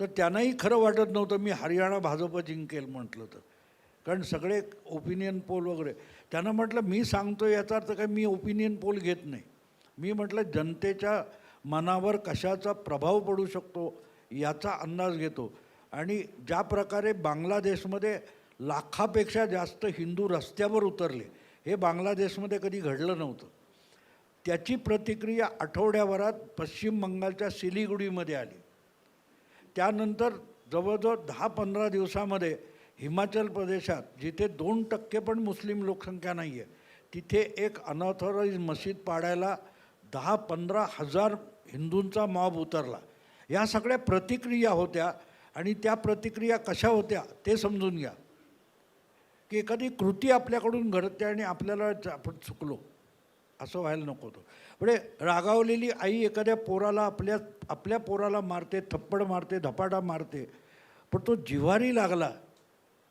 तर त्यांनाही खरं वाटत नव्हतं मी हरियाणा भाजप जिंकेल म्हटलं तर कारण सगळे ओपिनियन पोल वगैरे. त्यांना म्हटलं मी सांगतो याचा अर्थ काय मी ओपिनियन पोल घेत नाही. मी म्हटलं जनतेच्या मनावर कशाचा प्रभाव पडू शकतो याचा अंदाज घेतो. आणि ज्या प्रकारे बांगलादेशमध्ये लाखापेक्षा जास्त हिंदू रस्त्यावर उतरले हे बांगलादेशमध्ये कधी घडलं नव्हतं. त्याची प्रतिक्रिया आठवड्याभरात पश्चिम बंगालच्या सिलिगुडीमध्ये आली. त्यानंतर जवळजवळ दहा पंधरा दिवसामध्ये हिमाचल प्रदेशात जिथे दोन टक्के पण मुस्लिम लोकसंख्या नाही आहे तिथे एक अनऑथॉराईज मशीद पाडायला दहा पंधरा हजार हिंदूंचा मॉब उतरला. या सगळ्या प्रतिक्रिया होत्या आणि त्या प्रतिक्रिया कशा होत्या ते समजून घ्या. की एखादी कृती आपल्याकडून घडते आणि आपल्याला आपण चुकलो. असं व्हायला नको होतं. म्हणजे रागावलेली आई एखाद्या पोराला आपल्या आपल्या पोराला मारते थप्पड मारते धपाटा मारते पण तो जिव्हारी लागला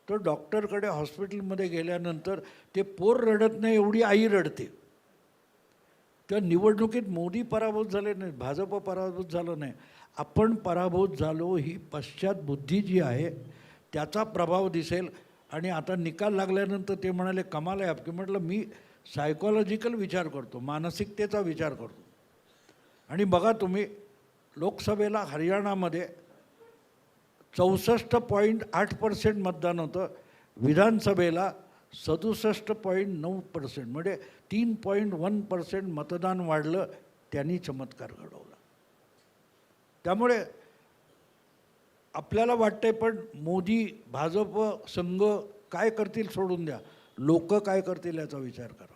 तर डॉक्टरकडे हॉस्पिटलमध्ये गेल्यानंतर ते पोर रडत नाही एवढी आई रडते. त्या निवडणुकीत मोदी पराभूत झाले नाही भाजप पराभूत झालं नाही. आपण पराभूत झालो ही पश्चात बुद्धी जी आहे त्याचा प्रभाव दिसेल. आणि आता निकाल लागल्यानंतर ते म्हणाले कमाल आहे की म्हटलं मी सायकोलॉजिकल विचार करतो मानसिकतेचा विचार करतो. आणि बघा तुम्ही लोकसभेला हरियाणामध्ये चौसष्ट पॉईंट आठ पर्सेंट मतदान होतं विधानसभेला सदुसष्ट पॉईंट नऊ पर्सेंट म्हणजे तीन पॉईंट वन पर्सेंट मतदान वाढलं त्यांनी चमत्कार घडवला. त्यामुळे आपल्याला वाटतंय पण मोदी भाजप संघ काय करतील सोडून द्या. लोक काय करतील याचा विचार करा.